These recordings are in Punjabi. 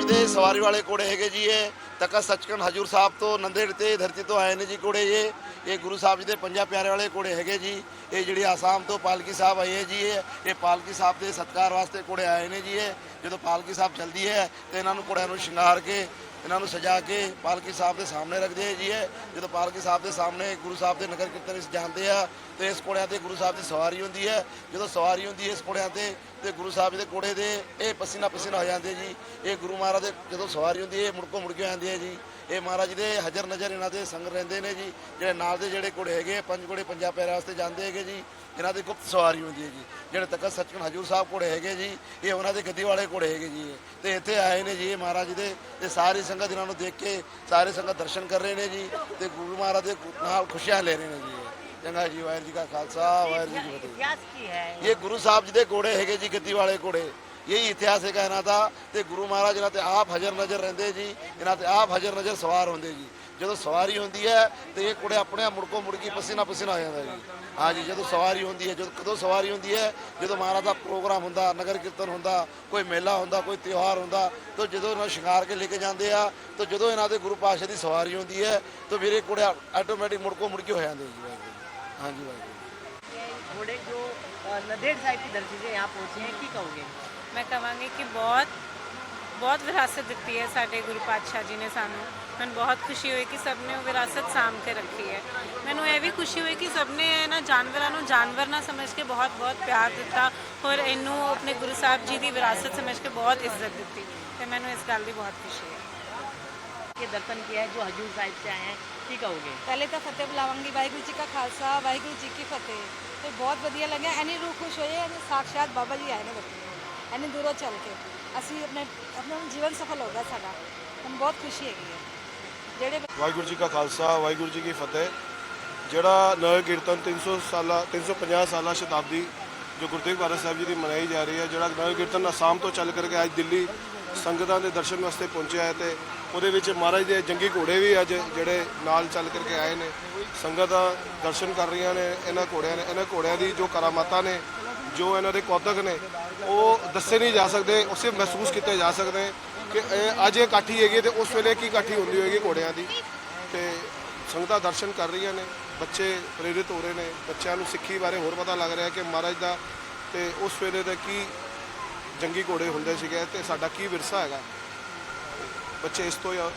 ਸਾਹਿਬ ਜੀ ਦੇ ਸਵਾਰੀ ਵਾਲੇ ਘੋੜੇ ਹੈਗੇ ਜੀ ਇਹ। ਤਖਤ ਸੱਚਖੰਡ ਹਜੂਰ ਸਾਹਿਬ ਤੋਂ, ਨੰਦੇੜ ਤੇ ਧਰਤੀ ਤੋਂ ਆਏ ਨੇ ਜੀ ਘੋੜੇ ਇਹ। ਇਹ ਗੁਰੂ ਸਾਹਿਬ ਜੀ ਦੇ ਪੰਜਾਂ ਪਿਆਰੇ ਵਾਲੇ ਘੋੜੇ ਹੈਗੇ ਜੀ। ਇਹ ਜਿਹੜੀ ਆਸਾਮ ਤੋਂ ਪਾਲਕੀ ਸਾਹਿਬ ਆਏ ਹੈ ਜੀ ਇਹ। ਇਹ ਪਾਲਕੀ ਸਾਹਿਬ ਦੇ ਸਤਕਾਰ ਵਾਸਤੇ ਘੋੜੇ ਆਏ ਨੇ ਜੀ ਇਹ। ਜਦੋਂ ਪਾਲਕੀ ਸਾਹਿਬ ਚੱਲਦੀ ਹੈ, ਤੇ ਇਹਨਾਂ ਨੂੰ ਘੋੜਿਆਂ ਨੂੰ ਸ਼ਿੰਗਾਰ ਕੇ, ਇਹਨਾਂ ਨੂੰ ਸਜਾ ਕੇ ਪਾਲਕੀ ਸਾਹਿਬ ਦੇ ਸਾਹਮਣੇ ਰੱਖਦੇ ਹੈ ਜੀ ਹੈ ਜਦੋਂ ਪਾਲਕੀ ਸਾਹਿਬ ਦੇ ਸਾਹਮਣੇ ਗੁਰੂ ਸਾਹਿਬ ਦੇ ਨਗਰ ਕੀਰਤਨ ਵਿੱਚ ਜਾਂਦੇ ਆ, ਤੇ ਇਸ ਘੋੜਿਆਂ ਤੇ ਗੁਰੂ ਸਾਹਿਬ ਦੀ ਸਵਾਰੀ ਹੁੰਦੀ ਹੈ। ਜਦੋਂ ਸਵਾਰੀ ਹੁੰਦੀ ਹੈ ਇਸ ਘੋੜਿਆਂ ਤੇ ਤੇ ਗੁਰੂ ਸਾਹਿਬ ਦੇ ਘੋੜੇ ਦੇ, ਇਹ ਪਸੀਨਾ ਪਸੀਨਾ ਹੋ ਜਾਂਦੇ ਜੀ। ਇਹ ਗੁਰੂ ਮਹਾਰਾਜ ਦੇ ਜਦੋਂ ਸਵਾਰੀ ਹੁੰਦੀ ਹੈ ਇਹ ਮੁੜਕੋ ਮੁੜ ਕੇ ਆਉਂਦੇ ਹੈ ਜੀ। ਇਹ ਮਹਾਰਾਜ ਜੀ ਦੇ ਹਜ਼ਰ ਨਜ਼ਰ ਇਹਨਾਂ ਦੇ ਸੰਗ ਰਹਿੰਦੇ ਨੇ ਜੀ। ਜਿਹੜੇ ਨਾਲ ਦੇ ਜਿਹੜੇ ਘੋੜੇ ਹੈਗੇ ਪੰਜ ਘੋੜੇ ਪੰਜਾਂ ਪੈਰਾਂ ਵਾਸਤੇ ਜਾਂਦੇ ਹੈਗੇ ਜੀ। ਇਹਨਾਂ ਦੀ ਗੁਪਤ ਸਵਾਰੀ ਹੁੰਦੀ ਹੈ ਜੀ। ਜਿਹੜੇ ਤਖਤ ਸੱਚਖੰਡ ਹਜੂਰ ਸਾਹਿਬ ਘੋੜੇ ਹੈਗੇ ਜੀ, ਇਹ ਉਹਨਾਂ ਦੇ ਗੱਦੀ ਵਾਲੇ ਘੋੜੇ ਹੈਗੇ ਜੀ ਇਹ। ਤੇ ਇੱਥੇ ਆਏ ਨੇ ਜੀ ਇਹ ਮਹਾਰਾਜ ਜੀ ਦੇ, ਤੇ ਸਾਰੀ ਸੰਗਤ ਇਹਨਾਂ ਨੂੰ ਦੇਖ ਕੇ, ਸਾਰੇ ਸੰਗਤ ਦਰਸ਼ਨ ਕਰ ਰਹੇ ਨੇ ਜੀ। ਤੇ ਗੁਰੂ ਮਹਾਰਾਜ ਦੇ ਨਾਲ ਖੁਸ਼ੀਆਂ ਲੈ ਰਹੇ ਨੇ ਜੀ। ਚੰਗਾ ਜੀ ਵਾਹਿਗੁਰੂ ਜੀ ਕਾ ਖਾਲਸਾ ਵਾਹਿਗੁਰੂ ਜੀ ਕੀ ਫਤਿਹ इतिहास की है ਇਹ ਗੁਰੂ ਸਾਹਿਬ ਜੀ ਦੇ ਘੋੜੇ ਹੈਗੇ ਜੀ ਗੱਦੀ ਵਾਲੇ ਘੋੜੇ ਇਹੀ ਇਤਿਹਾਸ ਹੈਗਾ ਇਹਨਾਂ ਦਾ ਤੇ ਗੁਰੂ ਮਹਾਰਾਜ ਇਹਨਾਂ ਤੇ ਆਪ ਹਜ਼ਰ ਨਜ਼ਰ ਰਹਿੰਦੇ ਜੀ ਇਹਨਾਂ ਤੇ ਆਪ ਹਜ਼ਰ ਨਜ਼ਰ ਸਵਾਰ ਹੁੰਦੇ ਜੀ ਜਦੋਂ ਸਵਾਰੀ ਹੁੰਦੀ ਹੈ ਤੇ ਇਹ ਘੋੜੇ ਆਪਣੇ ਆਪ ਮੁੜਕੋ ਮੁੜਕੀ ਪਸੀਨਾ ਪਸੀਨਾ ਹੋ ਜਾਂਦਾ ਜੀ ਹਾਂ ਜੀ ਜਦੋਂ ਸਵਾਰੀ ਹੁੰਦੀ ਹੈ ਜਦੋਂ ਕਦੋਂ ਸਵਾਰੀ ਹੁੰਦੀ ਹੈ ਜਦੋਂ ਮਹਾਰਾਜ ਦਾ ਪ੍ਰੋਗਰਾਮ ਹੁੰਦਾ ਨਗਰ ਕੀਰਤਨ ਹੁੰਦਾ ਕੋਈ ਮੇਲਾ ਹੁੰਦਾ ਕੋਈ ਤਿਉਹਾਰ ਹੁੰਦਾ ਤਾਂ ਜਦੋਂ ਇਹਨਾਂ ਨੂੰ ਸ਼ਿੰਗਾਰ ਕੇ ਲੈ ਕੇ ਜਾਂਦੇ ਆ ਤਾਂ ਜਦੋਂ ਇਹਨਾਂ ਦੇ ਗੁਰੂ ਪਾਤਸ਼ਾਹ ਦੀ ਸਵਾਰੀ ਹੁੰਦੀ ਹੈ ਤਾਂ ਫਿਰ ਇਹ ਘੋੜੇ ਆਟੋਮੈਟਿਕ ਮੁੜਕੋ ਮੁੜਕੀ ਹੋ ਜਾਂਦੇ ਜੀ ਵਾਹਿਗੁਰੂ ਜੀ। ਹਾਂ ਜੀ ਵਾਹਿਗੁਰੂ ये घोड़े जो अ, नंदेड़ साहिब की धरती से यहाँ पहुँचे हैं की कहोगे ਮੈਂ ਕਹਾਂਗੀ ਕਿ ਬਹੁਤ ਬਹੁਤ ਵਿਰਾਸਤ ਦਿੱਤੀ ਹੈ ਸਾਡੇ ਗੁਰੂ ਪਾਤਸ਼ਾਹ ਜੀ ਨੇ ਸਾਨੂੰ ਮੈਨੂੰ ਬਹੁਤ ਖੁਸ਼ੀ ਹੋਈ ਕਿ ਸਭ ਨੇ ਉਹ ਵਿਰਾਸਤ ਸਾਂਭ ਕੇ ਰੱਖੀ ਹੈ ਮੈਨੂੰ ਇਹ ਵੀ ਖੁਸ਼ੀ ਹੋਈ ਕਿ ਸਭ ਨੇ ਇਹਨਾਂ ਜਾਨਵਰਾਂ ਨੂੰ ਜਾਨਵਰ ਨਾ ਸਮਝ ਕੇ ਬਹੁਤ ਬਹੁਤ ਪਿਆਰ ਦਿੱਤਾ ਔਰ ਇਹਨੂੰ ਆਪਣੇ ਗੁਰੂ ਸਾਹਿਬ ਜੀ ਦੀ ਵਿਰਾਸਤ ਸਮਝ ਕੇ ਬਹੁਤ ਇੱਜ਼ਤ ਦਿੱਤੀ ਤੇ ਮੈਨੂੰ ਇਸ ਗੱਲ ਦੀ ਬਹੁਤ ਖੁਸ਼ੀ ਹੈ के दर्शन किया है जो हजूर साहिब से आए हैं ਕੀ ਕਹੋਗੇ? ਪਹਿਲੇ ਤਾਂ ਫਤਿਹ ਬੁਲਾਵਾਂਗੀ ਵਾਹਿਗੁਰੂ ਜੀ ਕਾ ਖਾਲਸਾ ਵਾਹਿਗੁਰੂ ਜੀ ਕੀ ਫਤਿਹ। ਤੇ ਬਹੁਤ ਵਧੀਆ ਲੱਗਿਆ ਐਨੀ ਰੂਹ ਖੁਸ਼ ਹੋਈ ਐਨੀ ਸਾਖਸ਼ਾਤ ਬਾਬਾ ਜੀ ਆਏ ਨੇ ਬੱਚੇ। ਐਨੀ ਦੂਰੋਂ ਚੱਲ ਕੇ। ਅਸੀਂ ਆਪਣੇ ਆਪਣਾ ਜੀਵਨ ਸਫਲ ਹੋ ਗਿਆ ਸਾਡਾ। ਹਮ ਬਹੁਤ ਖੁਸ਼ੀ ਹੈਗੀ ਹੈ। ਜਿਹੜੇ ਵਾਹਿਗੁਰੂ ਜੀ ਕਾ ਖਾਲਸਾ ਵਾਹਿਗੁਰੂ ਜੀ ਕੀ ਫਤਿਹ। ਜਿਹੜਾ ਨਗਰ ਕੀਰਤਨ 300 ਸਾਲਾ 350 ਸਾਲਾ ਸ਼ਤਾਬਦੀ ਜੋ ਗੁਰਦੇਵ ਭਾਰਤ ਸਾਹਿਬ ਜੀ ਦੀ ਮਨਾਈ ਜਾ ਰਹੀ ਹੈ ਜਿਹੜਾ ਨਗਰ ਕੀਰਤਨ ਅਸਾਮ ਤੋਂ ਚੱਲ ਕਰਕੇ ਅੱਜ ਦਿੱਲੀ ਸੰਗਤਾਂ ਦੇ ਦਰਸ਼ਨ ਵਾਸਤੇ ਪਹੁੰਚਿਆ ਹੈ ਤੇ ਉਹਦੇ ਵਿੱਚ ਮਹਾਰਾਜ ਦੇ ਜੰਗੀ ਘੋੜੇ ਵੀ ਅੱਜ ਜਿਹੜੇ ਨਾਲ ਚੱਲ ਕਰਕੇ ਆਏ ਨੇ, ਸੰਗਤਾਂ ਦਰਸ਼ਨ ਕਰ ਰਹੀਆਂ ਨੇ, ਇਹਨਾਂ ਘੋੜਿਆਂ ਨੇ, ਇਹਨਾਂ ਘੋੜਿਆਂ ਦੀ ਜੋ ਕਰਾਮਾਤਾਂ ਨੇ, ਜੋ ਇਹਨਾਂ ਦੇ ਕੌਤਕ ਨੇ, ਉਹ ਦੱਸੇ ਨਹੀਂ ਜਾ ਸਕਦੇ, ਉਸੇ ਮਹਿਸੂਸ ਕੀਤੇ ਜਾ ਸਕਦੇ ਕਿ ਇਹ ਅੱਜ ਇਹ ਕਾਠੀ ਹੈਗੀ ਤੇ ਉਸ ਵੇਲੇ ਕੀ ਕਾਠੀ ਹੁੰਦੀ ਹੋਏਗੀ ਘੋੜਿਆਂ ਦੀ। ਤੇ ਸੰਗਤਾਂ ਦਰਸ਼ਨ ਕਰ ਰਹੀਆਂ ਨੇ, ਬੱਚੇ ਪ੍ਰੇਰਿਤ ਹੋ ਰਹੇ ਨੇ, ਬੱਚਿਆਂ ਨੂੰ ਸਿੱਖੀ ਬਾਰੇ ਹੋਰ ਪਤਾ ਲੱਗ ਰਿਹਾ ਕਿ ਮਹਾਰਾਜ ਦਾ ਤੇ ਉਸ ਵੇਲੇ ਦਾ ਕੀ ਜੰਗੀ ਘੋੜੇ ਹੁੰਦੇ ਸੀਗੇ ਤੇ ਸਾਡਾ ਕੀ ਵਿਰਸਾ ਹੈਗਾ। ਬੱਚੇ ਇਸ ਤੋਂ ਯਾ-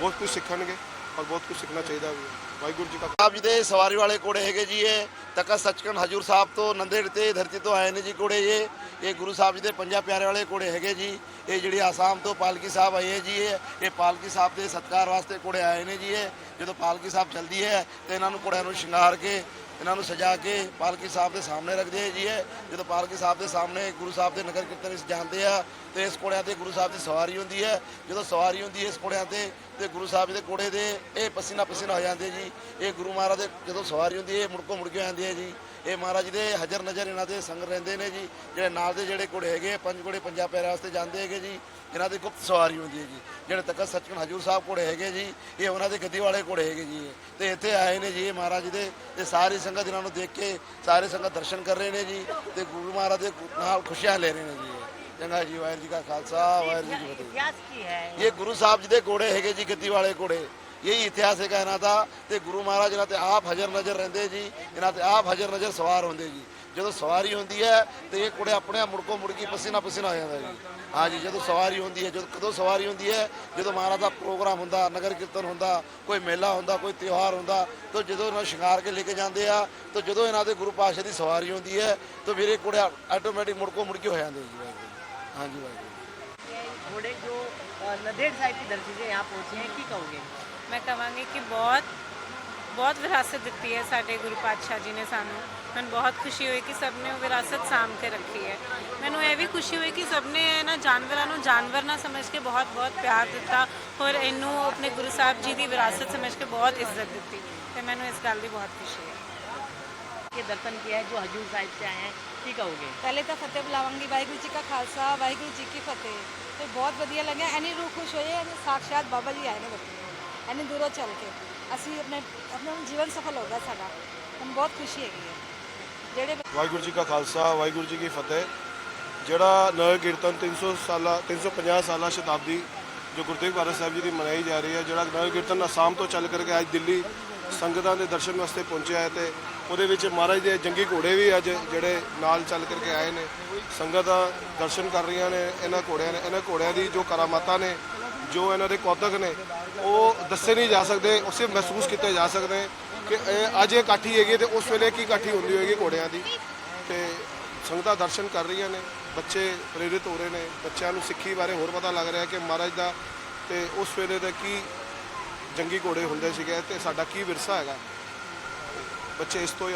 ਬਹੁਤ ਕੁਝ ਸਿੱਖਣਗੇ ਔਰ ਬਹੁਤ ਕੁਝ ਸਿੱਖਣਾ ਚਾਹੀਦਾ ਵੀ ਵਾਹਿਗੁਰੂ ਜੀ ਕਾ ਸਾਹਿਬ ਜੀ ਦੇ ਸਵਾਰੀ ਵਾਲੇ ਘੋੜੇ ਹੈਗੇ ਜੀ ਇਹ, ਤਖਤ ਸੱਚਖੰਡ ਹਜੂਰ ਸਾਹਿਬ ਤੋਂ ਨੰਦੇੜ ਤੇ ਧਰਤੀ ਤੋਂ ਆਏ ਨੇ ਜੀ ਘੋੜੇ ਇਹ। ਇਹ ਗੁਰੂ ਸਾਹਿਬ ਜੀ ਦੇ ਪੰਜਾਂ ਪਿਆਰੇ ਵਾਲੇ ਘੋੜੇ ਹੈਗੇ ਜੀ। ਇਹ ਜਿਹੜੀ ਆਸਾਮ ਤੋਂ ਪਾਲਕੀ ਸਾਹਿਬ ਆਏ ਹੈ ਜੀ ਇਹ ਇਹ ਪਾਲਕੀ ਸਾਹਿਬ ਦੇ ਸਤਕਾਰ ਵਾਸਤੇ ਘੋੜੇ ਆਏ ਨੇ ਜੀ ਇਹ। ਜਦੋਂ ਪਾਲਕੀ ਸਾਹਿਬ ਚੱਲਦੀ ਹੈ ਤੇ ਇਹਨਾਂ ਨੂੰ ਘੋੜਿਆਂ ਨੂੰ ਸ਼ਿੰਗਾਰ ਕੇ ਇਹਨਾਂ ਨੂੰ ਸਜਾ ਕੇ ਪਾਲਕੀ ਸਾਹਿਬ ਦੇ ਸਾਹਮਣੇ ਰੱਖਦੇ ਹੈ ਜੀ ਹੈ ਜਦੋਂ ਪਾਲਕੀ ਸਾਹਿਬ ਦੇ ਸਾਹਮਣੇ ਗੁਰੂ ਸਾਹਿਬ ਦੇ ਨਗਰ ਕੀਰਤਨ ਵਿੱਚ ਜਾਂਦੇ ਆ, ਤੇ ਇਸ ਘੋੜਿਆਂ ਤੇ ਗੁਰੂ ਸਾਹਿਬ ਦੀ ਸਵਾਰੀ ਹੁੰਦੀ ਹੈ। ਜਦੋਂ ਸਵਾਰੀ ਹੁੰਦੀ ਹੈ ਇਸ ਘੋੜਿਆਂ ਤੇ ਤੇ ਗੁਰੂ ਸਾਹਿਬ ਦੇ ਘੋੜੇ ਦੇ ਇਹ ਪਸੀਨਾ ਪਸੀਨਾ ਹੋ ਜਾਂਦੇ ਜੀ। ਇਹ ਗੁਰੂ ਮਹਾਰਾਜ ਦੇ ਜਦੋਂ ਸਵਾਰੀ ਹੁੰਦੀ ਹੈ, ਇਹ ਮੁੜਕੋ ਮੁੜ ਕੇ ਆਉਂਦੇ ਆ ਜੀ। ਇਹ ਮਹਾਰਾਜ ਦੇ ਹਜ਼ਰ ਨਜ਼ਰ ਇਹਨਾਂ ਦੇ ਸੰਗ ਰਹਿੰਦੇ ਨੇ ਜੀ ਜਿਹੜੇ ਨਾਲ ਦੇ ਜਿਹੜੇ ਘੋੜੇ ਹੈਗੇ ਪੰਜ ਘੋੜੇ ਪੰਜਾਬ ਪੈਰਾਂ ਵਾਸਤੇ ਜਾਂਦੇ ਹੈਗੇ ਜੀ ਇਹਨਾਂ ਦੀ ਗੁਪਤ ਸਵਾਰੀ ਹੁੰਦੀ ਹੈ ਜੀ ਜਿਹੜੇ ਤਖਤ ਸੱਚਖੰਡ ਹਜੂਰ ਸਾਹਿਬ ਘੋੜੇ ਹੈਗੇ ਜੀ ਇਹ ਉਹਨਾਂ ਦੇ ਗੱਦੀ ਵਾਲੇ ਘੋੜੇ ਹੈਗੇ ਜੀ ਤੇ ਇੱਥੇ ਆਏ ਨੇ ਜੀ ਮਹਾਰਾਜ ਦੇ ਤੇ ਸਾਰੀ ਸੰਗਤ ਇਹਨਾਂ ਨੂੰ ਦੇਖ ਕੇ ਸਾਰੇ ਸੰਗਤ ਦਰਸ਼ਨ ਕਰ ਰਹੇ ਨੇ ਜੀ ਤੇ ਗੁਰੂ ਮਹਾਰਾਜ ਦੇ ਨਾਲ ਖੁਸ਼ੀਆਂ ਲੈ ਰਹੇ ਨੇ ਜੀ ਚੰਗਾ ਜੀ ਵਾਹਿਗੁਰੂ ਜੀ ਦਾ ਖਾਲਸਾ ਵਾਹਿਗੁਰੂ ਜੀ ਕੀ ਫਤਿਹ। ਇਹ ਗੁਰੂ ਸਾਹਿਬ ਜੀ ਦੇ ਘੋੜੇ ਹੈਗੇ ਜੀ ਗੱਦੀ ਵਾਲੇ ਘੋੜੇ। ਇਹੀ ਇਤਿਹਾਸ ਹੈਗਾ ਇਹਨਾਂ ਦਾ ਤੇ ਗੁਰੂ ਮਹਾਰਾਜ ਇਹਨਾਂ ਤੇ ਆਪ ਹਜ਼ਰ ਨਜ਼ਰ ਰਹਿੰਦੇ ਜੀ ਇਹਨਾਂ ਤੇ ਆਪ ਹਜ਼ਰ ਨਜ਼ਰ ਸਵਾਰ ਹੁੰਦੇ ਜੀ ਜਦੋਂ ਸਵਾਰੀ ਹੁੰਦੀ ਹੈ ਤੇ ਇਹ ਘੋੜੇ ਆਪਣੇ ਆਪ ਮੁੜਕੋ ਮੁੜਕੀ ਪਸੀਨਾ ਪਸੀਨਾ ਹੋ ਜਾਂਦਾ ਜੀ ਹਾਂ ਜੀ ਜਦੋਂ ਸਵਾਰੀ ਹੁੰਦੀ ਹੈ ਜਦੋਂ ਕਦੋਂ ਸਵਾਰੀ ਹੁੰਦੀ ਹੈ ਜਦੋਂ ਮਹਾਰਾਜ ਦਾ ਪ੍ਰੋਗਰਾਮ ਹੁੰਦਾ ਨਗਰ ਕੀਰਤਨ ਹੁੰਦਾ ਕੋਈ ਮੇਲਾ ਹੁੰਦਾ ਕੋਈ ਤਿਉਹਾਰ ਹੁੰਦਾ ਤਾਂ ਜਦੋਂ ਇਹਨਾਂ ਨੂੰ ਸ਼ਿੰਗਾਰ ਕੇ ਲੈ ਕੇ ਜਾਂਦੇ ਆ ਤਾਂ ਜਦੋਂ ਇਹਨਾਂ ਦੇ ਗੁਰੂ ਪਾਤਸ਼ਾਹ ਦੀ ਸਵਾਰੀ ਹੁੰਦੀ ਹੈ ਤਾਂ ਫਿਰ ਇਹ ਘੋੜੇ ਆਟੋਮੈਟਿਕ ਮੁੜਕੋ ਮੁੜਕੀ ਹੋ ਜਾਂਦੇ ਜੀ ਵਾਹਿਗੁਰੂ ਜੀ। ਹਾਂ ਜੀ ਵਾਹਿਗੁਰੂ ये घोड़े जो अ, नंदेड़ साहिब की धरती से यहाँ पहुँचे हैं की कहोगे ਮੈਂ ਕਹਾਂਗੀ ਕਿ ਬਹੁਤ ਬਹੁਤ ਵਿਰਾਸਤ ਦਿੱਤੀ ਹੈ ਸਾਡੇ ਗੁਰੂ ਪਾਤਸ਼ਾਹ ਜੀ ਨੇ ਸਾਨੂੰ ਮੈਨੂੰ ਬਹੁਤ ਖੁਸ਼ੀ ਹੋਈ ਕਿ ਸਭ ਨੇ ਉਹ ਵਿਰਾਸਤ ਸਾਂਭ ਕੇ ਰੱਖੀ ਹੈ ਮੈਨੂੰ ਇਹ ਵੀ ਖੁਸ਼ੀ ਹੋਈ ਕਿ ਸਭ ਨੇ ਇਹਨਾਂ ਜਾਨਵਰਾਂ ਨੂੰ ਜਾਨਵਰ ਨਾ ਸਮਝ ਕੇ ਬਹੁਤ ਬਹੁਤ ਪਿਆਰ ਦਿੱਤਾ ਔਰ ਇਹਨੂੰ ਆਪਣੇ ਗੁਰੂ ਸਾਹਿਬ ਜੀ ਦੀ ਵਿਰਾਸਤ ਸਮਝ ਕੇ ਬਹੁਤ ਇੱਜ਼ਤ ਦਿੱਤੀ ਤੇ ਮੈਨੂੰ ਇਸ ਗੱਲ ਦੀ ਬਹੁਤ ਖੁਸ਼ੀ ਹੈ के दर्शन किया है जो हजूर साहिब से आए हैं की कहोगे ਪਹਿਲੇ ਤਾਂ ਫਤਿਹ ਬੁਲਾਵਾਂਗੀ ਵਾਹਿਗੁਰੂ ਜੀ ਕਾ ਖਾਲਸਾ ਵਾਹਿਗੁਰੂ ਜੀ ਕੀ ਫਤਿਹ ਤੇ ਬਹੁਤ ਵਧੀਆ ਲੱਗਿਆ ਐਨੀ ਰੂਹ ਖੁਸ਼ ਹੋਈ ਹੈ ਸਾਖਸ਼ਾਤ ਬਾਬਾ ਜੀ ਆਏ ਨੇ ਬੱਚੇ ਐਨੀ ਦੂਰੋਂ ਚੱਲ ਕੇ। ਅਸੀਂ ਆਪਣੇ ਆਪਣਾ ਜੀਵਨ ਸਫਲ ਹੋ ਗਿਆ ਸਾਡਾ। ਸਾਨੂੰ ਬਹੁਤ ਖੁਸ਼ੀ ਹੈਗੀ ਹੈ। ਜਿਹੜੇ ਵਾਹਿਗੁਰੂ ਜੀ ਕਾ ਖਾਲਸਾ, ਵਾਹਿਗੁਰੂ ਜੀ ਕੀ ਫਤਿਹ। ਜਿਹੜਾ ਨਗਰ ਕੀਰਤਨ 300 ਸਾਲਾ 350 ਸਾਲਾ ਸ਼ਤਾਬਦੀ ਜੋ ਗੁਰੂ ਤੇਗ ਬਹਾਦਰ ਸਾਹਿਬ ਜੀ ਦੀ ਮਨਾਈ ਜਾ ਰਹੀ ਹੈ, ਜਿਹੜਾ ਨਗਰ ਕੀਰਤਨ ਅਸਾਮ ਤੋਂ ਚੱਲ ਕਰਕੇ ਅੱਜ ਦਿੱਲੀ ਸੰਗਤਾਂ ਦੇ ਦਰਸ਼ਨ ਵਾਸਤੇ ਪਹੁੰਚਿਆ ਹੈ ਤੇ ਉਹਦੇ ਵਿੱਚ ਮਹਾਰਾਜ ਦੇ ਜੰਗੀ ਘੋੜੇ ਵੀ ਅੱਜ ਜਿਹੜੇ ਨਾਲ ਚੱਲ ਕਰਕੇ ਆਏ ਨੇ। ਸੰਗਤਾਂ ਦਰਸ਼ਨ ਕਰ ਰਹੀਆਂ ਨੇ, ਇਹਨਾਂ ਘੋੜਿਆਂ ਨੇ ਇਹਨਾਂ ਘੋੜਿਆਂ ਦੀ ਜੋ ਕਰਾਮਾਤਾਂ ਨੇ, ਜੋ ਇਹਨਾਂ ਦੇ ਕੌਤਕ ਨੇ ਉਹ ਦੱਸੇ ਨਹੀਂ ਜਾ ਸਕਦੇ, ਉਸੇ ਮਹਿਸੂਸ ਕੀਤੇ ਜਾ ਸਕਦੇ ਕਿ ਇਹ ਅੱਜ ਇਹ ਕਾਠੀ ਹੈਗੀ ਤੇ ਉਸ ਵੇਲੇ ਕੀ ਕਾਠੀ ਹੁੰਦੀ ਹੋਏਗੀ ਘੋੜਿਆਂ ਦੀ ਤੇ ਸੰਗਤਾਂ ਦਰਸ਼ਨ ਕਰ ਰਹੀਆਂ ਨੇ, ਬੱਚੇ ਪ੍ਰੇਰਿਤ ਹੋ ਰਹੇ ਨੇ, ਬੱਚਿਆਂ ਨੂੰ ਸਿੱਖੀ ਬਾਰੇ ਹੋਰ ਪਤਾ ਲੱਗ ਰਿਹਾ ਕਿ ਮਹਾਰਾਜ ਦਾ ਤੇ ਉਸ ਵੇਲੇ ਦਾ ਕੀ ਜੰਗੀ ਘੋੜੇ ਹੁੰਦੇ ਸੀਗੇ ਤੇ ਸਾਡਾ ਕੀ ਵਿਰਸਾ ਹੈਗਾ ਬੱਚੇ ਇਸ ਤੋਂ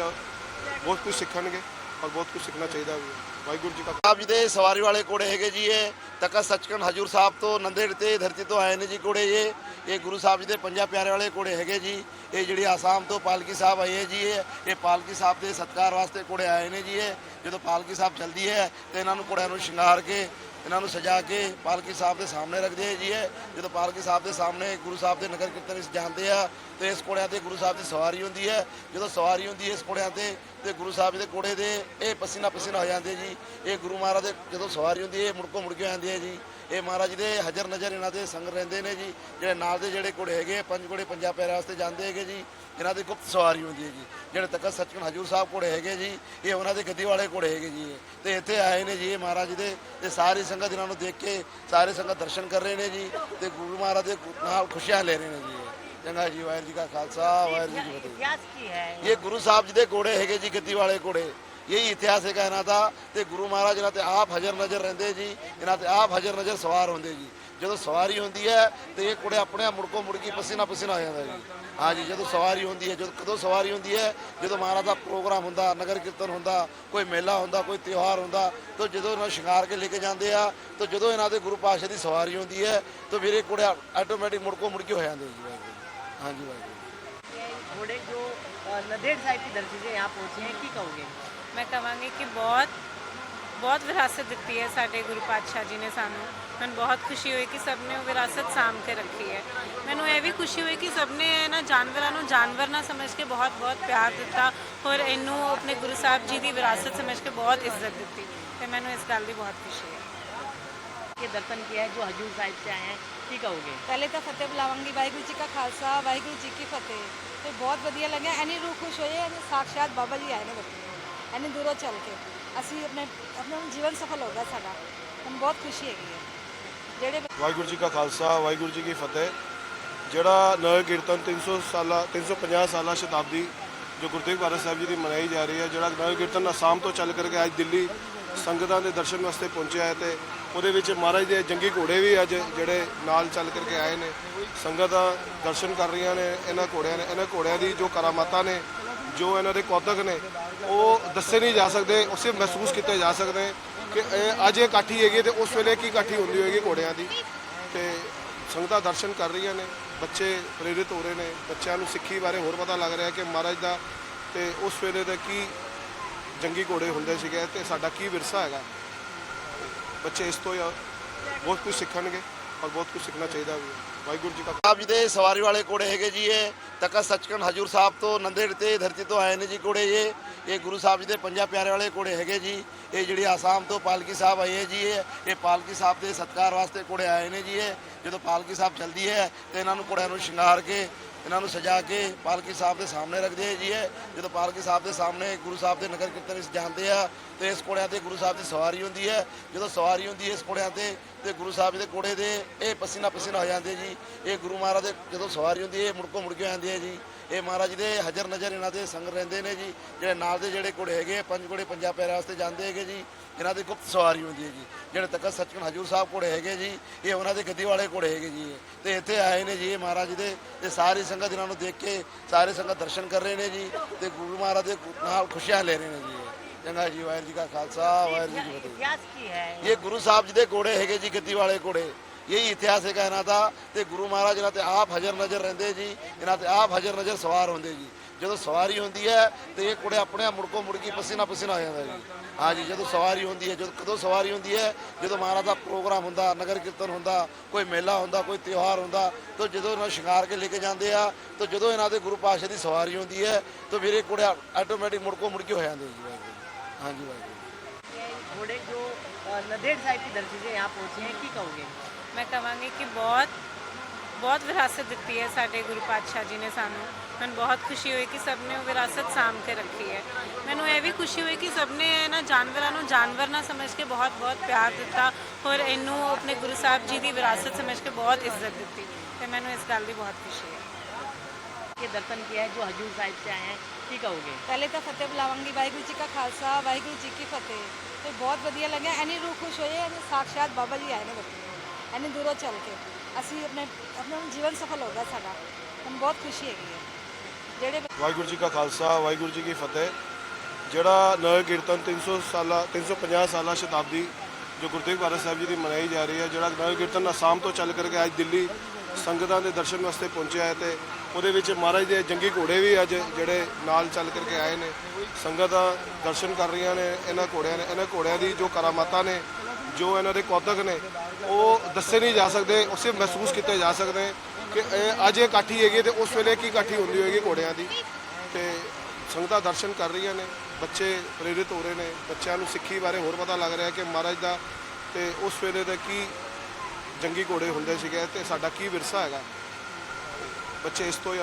ਬਹੁਤ ਕੁਝ ਸਿੱਖਣਗੇ ਔਰ ਬਹੁਤ ਕੁਝ ਸਿੱਖਣਾ ਚਾਹੀਦਾ ਵੀ ਹੈ। ਵਾਹਿਗੁਰੂ ਜੀ ਕਾ ਸਾਹਿਬ ਜੀ ਦੇ ਸਵਾਰੀ ਵਾਲੇ ਘੋੜੇ ਹੈਗੇ ਜੀ ਇਹ। ਤਖਤ ਸੱਚਖੰਡ ਹਜੂਰ ਸਾਹਿਬ ਤੋਂ ਨੰਦੇੜ ਤੇ ਧਰਤੀ ਤੋਂ ਆਏ ਨੇ ਜੀ ਘੋੜੇ ਇਹ। ਇਹ ਗੁਰੂ ਸਾਹਿਬ ਜੀ ਦੇ ਪੰਜਾਂ ਪਿਆਰੇ ਵਾਲੇ ਘੋੜੇ ਹੈਗੇ ਜੀ। ਇਹ ਜਿਹੜੀ ਆਸਾਮ ਤੋਂ ਪਾਲਕੀ ਸਾਹਿਬ ਆਏ ਹੈ ਜੀ ਇਹ। ਇਹ ਪਾਲਕੀ ਸਾਹਿਬ ਦੇ ਸਤਕਾਰ ਵਾਸਤੇ ਘੋੜੇ ਆਏ ਨੇ ਜੀ ਇਹ। ਜਦੋਂ ਪਾਲਕੀ ਸਾਹਿਬ ਚੱਲਦੀ ਹੈ ਤੇ ਇਹਨਾਂ ਨੂੰ ਘੋੜਿਆਂ ਨੂੰ ਸ਼ਿੰਗਾਰ ਕੇ, ਇਹਨਾਂ ਨੂੰ ਸਜਾ ਕੇ ਪਾਲਕੀ ਸਾਹਿਬ ਦੇ ਸਾਹਮਣੇ ਰੱਖਦੇ ਹੈ ਜੀ ਇਹ। ਜਦੋਂ ਪਾਲਕੀ ਸਾਹਿਬ ਦੇ ਸਾਹਮਣੇ ਗੁਰੂ ਸਾਹਿਬ ਦੇ ਨਗਰ ਕੀਰਤਨ ਵਿੱਚ ਜਾਂਦੇ ਆ ਤੇ ਇਸ ਘੋੜਿਆਂ ਤੇ ਗੁਰੂ ਸਾਹਿਬ ਦੀ ਸਵਾਰੀ ਹੁੰਦੀ ਹੈ। ਜਦੋਂ ਸਵਾਰੀ ਹੁੰਦੀ ਹੈ ਇਸ ਘੋੜਿਆਂ ਤੇ ਤੇ ਗੁਰੂ ਸਾਹਿਬ ਦੇ ਘੋੜੇ ਦੇ ਇਹ ਪਸੀਨਾ ਪਸੀਨਾ ਹੋ ਜਾਂਦੇ ਜੀ। ਇਹ ਗੁਰੂ ਮਹਾਰਾਜ ਦੇ ਜਦੋਂ ਸਵਾਰੀ ਹੁੰਦੀ ਹੈ ਇਹ ਮੁੜਕੋ ਮੁੜ ਕੇ ਆਉਂਦੀ ਹੈ ਜੀ। ਇਹ ਮਹਾਰਾਜ ਦੇ ਹਜ਼ਰ ਨਜ਼ਰ ਇਹਨਾਂ ਦੇ ਸੰਗ ਰਹਿੰਦੇ ਨੇ ਜੀ। ਜਿਹੜੇ ਨਾਲ ਦੇ ਜਿਹੜੇ ਘੋੜੇ ਹੈਗੇ ਆ, ਪੰਜ ਘੋੜੇ ਪੰਜਾਂ ਪੈਰਾਂ ਵਾਸਤੇ ਜਾਂਦੇ ਹੈਗੇ ਜੀ। ਇਹਨਾਂ ਦੀ ਗੁਪਤ ਸਵਾਰੀ ਹੁੰਦੀ ਹੈ ਜੀ। ਜਿਹੜੇ ਤਖਤ ਸੱਚਖੰਡ ਹਜੂਰ ਸਾਹਿਬ ਘੋੜੇ ਹੈਗੇ ਜੀ ਇਹ ਉਹਨਾਂ ਦੇ ਗੱਦੀ ਵਾਲੇ ਘੋੜੇ ਹੈਗੇ ਜੀ ਇਹ। ਤੇ ਇੱਥੇ ਆਏ ਨੇ ਜੀ ਇਹ ਮਹਾਰਾਜ ਦੇ ਤੇ ਸਾਰੀ ਸੰਗਤ ਇਹਨਾਂ ਨੂੰ ਦੇਖ ਕੇ ਸਾਰੇ ਸੰਗਤ ਦਰਸ਼ਨ ਕਰ ਰਹੇ ਨੇ ਜੀ। ਤੇ ਗੁਰੂ ਮਹਾਰਾਜ ਦੇ ਨਾਲ ਖੁਸ਼ੀਆਂ ਲੈ ਰਹੇ ਨੇ ਜੀ। ਚੰਗਾ ਜੀ ਵਾਹਿਗੁਰੂ ਜੀ ਕਾ ਖਾਲਸਾ ਵਾਹਿਗੁਰੂ ਜੀ ਕੀ ਫਤਿਹ इतिहास की है ਇਹ ਗੁਰੂ ਸਾਹਿਬ ਜੀ ਦੇ ਘੋੜੇ ਹੈਗੇ ਜੀ ਗੱਦੀ ਵਾਲੇ ਘੋੜੇ ਇਹੀ ਇਤਿਹਾਸ ਹੈਗਾ ਇਹਨਾਂ ਦਾ ਤੇ ਗੁਰੂ ਮਹਾਰਾਜ ਇਹਨਾਂ ਤੇ ਆਪ ਹਜ਼ਰ ਨਜ਼ਰ ਰਹਿੰਦੇ ਜੀ ਇਹਨਾਂ ਤੇ ਆਪ ਹਜ਼ਰ ਨਜ਼ਰ ਸਵਾਰ ਹੁੰਦੇ ਜੀ ਜਦੋਂ ਸਵਾਰੀ ਹੁੰਦੀ ਹੈ ਤੇ ਇਹ ਘੋੜੇ ਆਪਣੇ ਆਪ ਮੁੜਕੋ ਮੁੜਕੀ ਪਸੀਨਾ ਪਸੀਨਾ ਹੋ ਜਾਂਦਾ ਜੀ ਹਾਂ ਜੀ ਜਦੋਂ ਸਵਾਰੀ ਹੁੰਦੀ ਹੈ ਜਦੋਂ ਕਦੋਂ ਸਵਾਰੀ ਹੁੰਦੀ ਹੈ ਜਦੋਂ ਮਹਾਰਾਜ ਦਾ ਪ੍ਰੋਗਰਾਮ ਹੁੰਦਾ ਨਗਰ ਕੀਰਤਨ ਹੁੰਦਾ ਕੋਈ ਮੇਲਾ ਹੁੰਦਾ ਕੋਈ ਤਿਉਹਾਰ ਹੁੰਦਾ ਤਾਂ ਜਦੋਂ ਇਹਨਾਂ ਨੂੰ ਸ਼ਿੰਗਾਰ ਕੇ ਲੈ ਕੇ ਜਾਂਦੇ ਆ ਤਾਂ ਜਦੋਂ ਇਹਨਾਂ ਦੇ ਗੁਰੂ ਪਾਤਸ਼ਾਹ ਦੀ ਸਵਾਰੀ ਹੁੰਦੀ ਹੈ ਤਾਂ ਫਿਰ ਇਹ ਘੋੜੇ ਆਟੋਮੈਟਿਕ ਮੁੜਕੋ ਮੁੜਕੀ ਹੋ ਜਾਂਦੇ ਜੀ ਵਾਹਿਗੁਰੂ ਜੀ। ਹਾਂ ਜੀ ਵਾਹਿਗੁਰੂ ये घोड़े जो अ, नंदेड़ साहिब की धरती से यहाँ पहुँचे हैं की कहोगे ਮੈਂ ਕਹਾਂਗੀ ਕਿ ਬਹੁਤ ਬਹੁਤ ਵਿਰਾਸਤ ਦਿੱਤੀ ਹੈ ਸਾਡੇ ਗੁਰੂ ਪਾਤਸ਼ਾਹ ਜੀ ਨੇ ਸਾਨੂੰ ਮੈਨੂੰ ਬਹੁਤ ਖੁਸ਼ੀ ਹੋਈ ਕਿ ਸਭ ਨੇ ਉਹ ਵਿਰਾਸਤ ਸਾਂਭ ਕੇ ਰੱਖੀ ਹੈ ਮੈਨੂੰ ਇਹ ਵੀ ਖੁਸ਼ੀ ਹੋਈ ਕਿ ਸਭ ਨੇ ਇਹਨਾਂ ਜਾਨਵਰਾਂ ਨੂੰ ਜਾਨਵਰ ਨਾ ਸਮਝ ਕੇ ਬਹੁਤ ਬਹੁਤ ਪਿਆਰ ਦਿੱਤਾ ਔਰ ਇਹਨੂੰ ਆਪਣੇ ਗੁਰੂ ਸਾਹਿਬ ਜੀ ਦੀ ਵਿਰਾਸਤ ਸਮਝ ਕੇ ਬਹੁਤ ਇੱਜ਼ਤ ਦਿੱਤੀ ਤੇ ਮੈਨੂੰ ਇਸ ਗੱਲ ਦੀ ਬਹੁਤ ਖੁਸ਼ੀ ਹੈ के दर्शन किया है जो हजूर साहिब से आए हैं की कहोगे ਪਹਿਲੇ ਤਾਂ ਫਤਿਹ ਬੁਲਾਵਾਂਗੀ ਵਾਹਿਗੁਰੂ ਜੀ ਕਾ ਖਾਲਸਾ ਵਾਹਿਗੁਰੂ ਜੀ ਕੀ ਫਤਿਹ ਤੇ ਬਹੁਤ ਵਧੀਆ ਲੱਗਿਆ ਐਨੀ ਰੂਹ ਖੁਸ਼ ਹੋਈ ਹੈ ਸਾਖਸ਼ਾਤ ਬਾਬਾ ਜੀ ਆਏ ਨੇ ਬੱਚੇ ਐਨੀ ਦੂਰੋਂ ਚੱਲ ਕੇ ਅਸੀਂ ਆਪਣੇ ਆਪਣਾ ਜੀਵਨ ਸਫਲ ਹੋ ਗਿਆ ਸਾਡਾ ਸਾਨੂੰ ਬਹੁਤ ਖੁਸ਼ੀ ਹੈਗੀ ਹੈ ਜਿਹੜੇ ਵਾਹਿਗੁਰੂ ਜੀ ਕਾ ਖਾਲਸਾ ਵਾਹਿਗੁਰੂ ਜੀ ਕੀ ਫਤਿਹ ਜਿਹੜਾ ਨਗਰ ਕੀਰਤਨ 300 ਸਾਲਾ 350 ਸਾਲਾ ਸ਼ਤਾਬਦੀ ਜੋ ਗੁਰੂ ਤੇਗ ਬਹਾਦਰ ਸਾਹਿਬ ਜੀ ਦੀ ਮਨਾਈ ਜਾ ਰਹੀ ਹੈ ਜਿਹੜਾ ਨਗਰ ਕੀਰਤਨ ਅਸਾਮ ਤੋਂ ਚੱਲ ਕਰਕੇ ਅੱਜ ਦਿੱਲੀ ਸੰਗਤਾਂ ਦੇ ਦਰਸ਼ਨ ਵਾਸਤੇ ਪਹੁੰਚਿਆ ਹੈ ਤੇ ਉਹਦੇ ਵਿੱਚ ਮਹਾਰਾਜ ਦੇ ਜੰਗੀ ਘੋੜੇ ਵੀ ਅੱਜ ਜਿਹੜੇ ਨਾਲ ਚੱਲ ਕਰਕੇ ਆਏ ਨੇ। ਸੰਗਤਾਂ ਦਰਸ਼ਨ ਕਰ ਰਹੀਆਂ ਨੇ, ਇਹਨਾਂ ਘੋੜਿਆਂ ਨੇ, ਇਹਨਾਂ ਘੋੜਿਆਂ ਦੀ ਜੋ ਕਰਾਮਾਤਾਂ ਨੇ, ਜੋ ਇਹਨਾਂ ਦੇ ਕੌਤਕ ਨੇ, ਉਹ ਦੱਸੇ ਨਹੀਂ ਜਾ ਸਕਦੇ ਉਹ ਮਹਿਸੂਸ ਕੀਤੇ ਜਾ ਸਕਦੇ ਕਿ ਇਹ ਅੱਜ ਇਹ ਇਕੱਠੀ ਹੈਗੀ ਤੇ ਉਸ ਵੇਲੇ ਕੀ ਕਾਠੀ ਹੁੰਦੀ ਹੋਏਗੀ ਘੋੜਿਆਂ ਦੀ। ਤੇ ਸੰਗਤਾਂ ਦਰਸ਼ਨ ਕਰ ਰਹੀਆਂ ਨੇ, ਬੱਚੇ ਪ੍ਰੇਰਿਤ ਹੋ ਰਹੇ ਨੇ, ਬੱਚਿਆਂ ਨੂੰ ਸਿੱਖੀ ਬਾਰੇ ਹੋਰ ਪਤਾ ਲੱਗ ਰਿਹਾ ਕਿ ਮਹਾਰਾਜ ਦਾ ਤੇ ਉਸ ਵੇਲੇ ਦਾ ਕੀ ਜੰਗੀ ਘੋੜੇ ਹੁੰਦੇ ਸੀਗੇ ਤੇ ਸਾਡਾ ਕੀ ਵਿਰਸਾ ਹੈਗਾ। ਬੱਚੇ ਇਸ ਤੋਂ ਯਾ- ਬਹੁਤ ਕੁਝ ਸਿੱਖਣਗੇ ਔਰ ਬਹੁਤ ਕੁਝ ਸਿੱਖਣਾ ਚਾਹੀਦਾ ਵੀ। ਵਾਹਿਗੁਰੂ ਜੀ ਕਾ ਸਾਹਿਬ ਜੀ ਦੇ ਸਵਾਰੀ ਵਾਲੇ ਘੋੜੇ ਹੈਗੇ ਜੀ ਇਹ, ਤਖਤ ਸੱਚਖੰਡ ਹਜੂਰ ਸਾਹਿਬ ਤੋਂ ਨੰਦੇੜ ਤੇ ਧਰਤੀ ਤੋਂ ਆਏ ਨੇ ਜੀ ਘੋੜੇ ਇਹ। ਇਹ ਗੁਰੂ ਸਾਹਿਬ ਜੀ ਦੇ ਪੰਜਾਂ ਪਿਆਰੇ ਵਾਲੇ ਘੋੜੇ ਹੈਗੇ ਜੀ। ਇਹ ਜਿਹੜੀ ਆਸਾਮ ਤੋਂ ਪਾਲਕੀ ਸਾਹਿਬ ਆਏ ਹੈ ਜੀ ਇਹ ਇਹ ਪਾਲਕੀ ਸਾਹਿਬ ਦੇ ਸਤਕਾਰ ਵਾਸਤੇ ਘੋੜੇ ਆਏ ਨੇ ਜੀ ਇਹ। ਜਦੋਂ ਪਾਲਕੀ ਸਾਹਿਬ ਚੱਲਦੀ ਹੈ ਤੇ ਇਹਨਾਂ ਨੂੰ ਘੋੜਿਆਂ ਨੂੰ ਸ਼ਿੰਗਾਰ ਕੇ ਇਹਨਾਂ ਨੂੰ ਸਜਾ ਕੇ ਪਾਲਕੀ ਸਾਹਿਬ ਦੇ ਸਾਹਮਣੇ ਰੱਖਦੇ ਹੈ ਜੀ ਹੈ ਜਦੋਂ ਪਾਲਕੀ ਸਾਹਿਬ ਦੇ ਸਾਹਮਣੇ ਗੁਰੂ ਸਾਹਿਬ ਦੇ ਨਗਰ ਕੀਰਤਨ ਇਸ ਜਾਂਦੇ ਆ, ਤੇ ਇਸ ਘੋੜਿਆਂ ਤੇ ਗੁਰੂ ਸਾਹਿਬ ਦੀ ਸਵਾਰੀ ਹੁੰਦੀ ਹੈ। ਜਦੋਂ ਸਵਾਰੀ ਹੁੰਦੀ ਹੈ ਇਸ ਘੋੜਿਆਂ ਤੇ ਤੇ ਗੁਰੂ ਸਾਹਿਬ ਦੇ ਘੋੜੇ ਦੇ ਇਹ ਪਸੀਨਾ ਪਸੀਨਾ ਹੋ ਜਾਂਦੇ ਜੀ। ਇਹ ਗੁਰੂ ਮਹਾਰਾਜ ਦੇ ਜਦੋਂ ਸਵਾਰੀ ਹੁੰਦੀ ਹੈ, ਇਹ ਮੁੜਕੋ ਮੁੜ ਕੇ ਆਉਂਦੇ ਆ ਜੀ। ਇਹ ਮਹਾਰਾਜ ਦੇ ਹਜ਼ਰ ਨਜ਼ਰ ਇਹਨਾਂ ਦੇ ਸੰਗ ਰਹਿੰਦੇ ਨੇ ਜੀ। ਜਿਹੜੇ ਨਾਲ ਦੇ ਜਿਹੜੇ ਘੋੜੇ ਹੈਗੇ ਪੰਜ ਘੋੜੇ ਪੰਜਾਂ ਪੈਰਾਂ ਵਾਸਤੇ ਜਾਂਦੇ ਹੈਗੇ ਜੀ। ਇਹਨਾਂ ਦੀ ਗੁਪਤ ਸਵਾਰੀ ਹੁੰਦੀ ਹੈ ਜੀ। ਜਿਹੜੇ ਤਖਤ ਸੱਚਖੰਡ ਹਜੂਰ ਸਾਹਿਬ ਘੋੜੇ ਹੈਗੇ ਜੀ, ਇਹ ਉਹਨਾਂ ਦੇ ਗੱਦੀ ਵਾਲੇ ਘੋੜੇ ਹੈਗੇ ਜੀ ਇਹ। ਤੇ ਇੱਥੇ ਆਏ ਨੇ ਜੀ ਇਹ ਮਹਾਰਾਜ ਦੇ, ਤੇ ਸਾਰੇ ਸੰਗਤ ਜਿਨ੍ਹਾਂ ਨੂੰ ਦੇਖ ਕੇ ਸਾਰੇ ਸੰਗਤ ਦਰਸ਼ਨ ਕਰ ਰਹੇ ਨੇ ਜੀ ਤੇ ਗੁਰੂ ਮਹਾਰਾਜ ਦੇ ਨਾਲ ਖੁਸ਼ੀਆਂ ਲੈ ਰਹੇ ਨੇ ਜੀ। ਚੰਗਾ ਜੀ ਵਾਹਿਗੁਰੂ ਜੀ ਕਾ ਖਾਲਸਾ ਵਾਹਿਗੁਰੂ ਜੀ ਕੀ ਫਤਿਹ। ਇਹ ਗੁਰੂ ਸਾਹਿਬ ਜੀ ਦੇ ਘੋੜੇ ਹੈਗੇ ਜੀ ਗੱਦੀ ਵਾਲੇ ਘੋੜੇ। ਇਹੀ ਇਤਿਹਾਸ ਹੈ ਕਹਿਣਾ ਦਾ ਤੇ ਗੁਰੂ ਮਹਾਰਾਜ ਇਹਨਾਂ ਤੇ ਆਪ ਹਜ਼ਰ ਨਜ਼ਰ ਰਹਿੰਦੇ ਜੀ ਇਹਨਾਂ ਤੇ ਆਪ ਹਜ਼ਰ ਨਜ਼ਰ ਸਵਾਰ ਹੁੰਦੇ ਜੀ। ਜਦੋਂ ਸਵਾਰੀ ਹੁੰਦੀ ਹੈ ਤੇ ਇਹ ਘੋੜੇ ਆਪਣੇ ਆਪ ਮੁੜਕੋ ਮੁੜਕੀ ਪਸੀਨਾ ਪਸੀਨਾ ਹੋ ਜਾਂਦਾ ਜੀ ਹਾਂ ਜੀ ਜਦੋਂ ਸਵਾਰੀ ਹੁੰਦੀ ਹੈ ਜਦੋਂ ਕਦੋਂ ਸਵਾਰੀ ਹੁੰਦੀ ਹੈ ਜਦੋਂ ਮਹਾਰਾਜ ਦਾ ਪ੍ਰੋਗਰਾਮ ਹੁੰਦਾ ਨਗਰ ਕੀਰਤਨ ਹੁੰਦਾ ਕੋਈ ਮੇਲਾ ਹੁੰਦਾ ਕੋਈ ਤਿਉਹਾਰ ਹੁੰਦਾ ਤਾਂ ਜਦੋਂ ਇਹਨਾਂ ਨੂੰ ਸ਼ਿੰਗਾਰ ਕੇ ਲੈ ਕੇ ਜਾਂਦੇ ਆ ਤਾਂ ਜਦੋਂ ਇਹਨਾਂ ਦੇ ਗੁਰੂ ਪਾਤਸ਼ਾਹ ਦੀ ਸਵਾਰੀ ਹੁੰਦੀ ਹੈ ਤਾਂ ਫਿਰ ਇਹ ਘੋੜੇ ਆਟੋਮੈਟਿਕ ਮੁੜਕੋ ਮੁੜਕੀ ਹੋ ਜਾਂਦੇ ਜੀ ਵਾਹਿਗੁਰੂ ਜੀ। ਹਾਂ ਜੀ ਵਾਹਿਗੁਰੂ ये घोड़े जो अ, ਅ, ਨੰਦੇੜ ਸਾਹਿਬ ਦੀ ਧਰਤੀ से यहाँ पहुँचे हैं की कहोगे ਮੈਂ ਕਹਾਂਗੀ ਕਿ ਬਹੁਤ ਬਹੁਤ ਵਿਰਾਸਤ ਦਿੱਤੀ ਹੈ ਸਾਡੇ ਗੁਰੂ ਪਾਤਸ਼ਾਹ ਜੀ ਨੇ ਸਾਨੂੰ ਮੈਨੂੰ ਬਹੁਤ ਖੁਸ਼ੀ ਹੋਈ ਕਿ ਸਭ ਨੇ ਉਹ ਵਿਰਾਸਤ ਸਾਂਭ ਕੇ ਰੱਖੀ ਹੈ ਮੈਨੂੰ ਇਹ ਵੀ ਖੁਸ਼ੀ ਹੋਈ ਕਿ ਸਭ ਨੇ ਇਹਨਾਂ ਜਾਨਵਰਾਂ ਨੂੰ ਜਾਨਵਰ ਨਾ ਸਮਝ ਕੇ ਬਹੁਤ ਬਹੁਤ ਪਿਆਰ ਦਿੱਤਾ ਔਰ ਇਹਨੂੰ ਆਪਣੇ ਗੁਰੂ ਸਾਹਿਬ ਜੀ ਦੀ ਵਿਰਾਸਤ ਸਮਝ ਕੇ ਬਹੁਤ ਇੱਜ਼ਤ ਦਿੱਤੀ ਤੇ ਮੈਨੂੰ ਇਸ ਗੱਲ ਦੀ ਬਹੁਤ ਖੁਸ਼ੀ ਹੈ के दर्शन किया है जो हजूर साहिब से आए हैं की कहोगे ਪਹਿਲੇ ਤਾਂ ਫਤਿਹ ਬੁਲਾਵਾਂਗੀ ਵਾਹਿਗੁਰੂ ਜੀ ਕਾ ਖਾਲਸਾ ਵਾਹਿਗੁਰੂ ਜੀ ਕੀ ਫਤਿਹ ਤੇ ਬਹੁਤ ਵਧੀਆ ਲੱਗਿਆ ਐਨੀ ਰੂਹ ਖੁਸ਼ ਹੋਈ ਹੈ ਸਾਖਸ਼ਾਤ ਬਾਬਾ ਜੀ ਆਏ ਨੇ ਬੱਚੇ ਐਨੀ ਦੂਰੋਂ ਚੱਲ ਕੇ ਅਸੀਂ ਆਪਣੇ ਆਪਣਾ ਜੀਵਨ ਸਫਲ ਹੋ ਗਿਆ ਸਾਡਾ ਮੈਨੂੰ ਬਹੁਤ ਖੁਸ਼ੀ ਹੈਗੀ ਹੈ ਜਿਹੜੇ ਵਾਹਿਗੁਰੂ ਜੀ ਕਾ ਖਾਲਸਾ, ਵਾਹਿਗੁਰੂ ਜੀ ਕੀ ਫਤਿਹ। ਜਿਹੜਾ ਨਗਰ ਕੀਰਤਨ 300 ਸਾਲਾ 350 ਸਾਲਾ ਸ਼ਤਾਬਦੀ ਜੋ ਗੁਰੂ ਤੇਗ ਬਹਾਦਰ ਸਾਹਿਬ ਜੀ ਦੀ ਮਨਾਈ ਜਾ ਰਹੀ ਹੈ, ਜਿਹੜਾ ਨਗਰ ਕੀਰਤਨ ਅਸਾਮ ਤੋਂ ਚੱਲ ਕਰਕੇ ਅੱਜ ਦਿੱਲੀ ਸੰਗਤਾਂ ਦੇ ਦਰਸ਼ਨ ਵਾਸਤੇ ਪਹੁੰਚਿਆ ਹੈ ਤੇ ਉਹਦੇ ਵਿੱਚ ਮਹਾਰਾਜ ਦੇ ਜੰਗੀ ਘੋੜੇ ਵੀ ਅੱਜ ਜਿਹੜੇ ਨਾਲ ਚੱਲ ਕਰਕੇ ਆਏ ਨੇ। ਸੰਗਤਾਂ ਦਰਸ਼ਨ ਕਰ ਰਹੀਆਂ ਨੇ, ਇਹਨਾਂ ਘੋੜਿਆਂ ਨੇ, ਇਹਨਾਂ ਘੋੜਿਆਂ ਦੀ ਜੋ ਕਰਾਮਾਤਾਂ ਨੇ, ਜੋ ਇਹਨਾਂ ਦੇ ਕੌਤਕ ਨੇ, ਉਹ ਦੱਸੇ ਨਹੀਂ ਜਾ ਸਕਦੇ ਉਹ ਮਹਿਸੂਸ ਕੀਤੇ ਜਾ ਸਕਦੇ। ਕਿ ਇਹ ਅੱਜ ਇਹ ਕਾਠੀ ਹੈਗੀ ਤੇ ਉਸ ਵੇਲੇ ਕੀ ਕਾਠੀ ਹੁੰਦੀ ਹੋਏਗੀ ਘੋੜਿਆਂ ਦੀ? ਤੇ ਸੰਗਤਾਂ ਦਰਸ਼ਨ ਕਰ ਰਹੀਆਂ ਨੇ, ਬੱਚੇ ਪ੍ਰੇਰਿਤ ਹੋ ਰਹੇ ਨੇ, ਬੱਚਿਆਂ ਨੂੰ ਸਿੱਖੀ ਬਾਰੇ ਹੋਰ ਪਤਾ ਲੱਗ ਰਿਹਾ ਕਿ ਮਹਾਰਾਜ ਦਾ ਤੇ ਉਸ ਵੇਲੇ ਦਾ ਕੀ ਜੰਗੀ ਘੋੜੇ ਹੁੰਦੇ ਸੀਗੇ ਤੇ ਸਾਡਾ ਕੀ ਵਿਰਸਾ ਹੈਗਾ? ਬੱਚੇ ਇਸ ਤੋਂ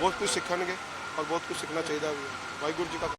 ਬਹੁਤ ਕੁਝ ਸਿੱਖਣਗੇ ਔਰ ਬਹੁਤ ਕੁਝ ਸਿੱਖਣਾ ਚਾਹੀਦਾ ਵੀ ਵਾਹਿਗੁਰੂ ਜੀ ਕਾ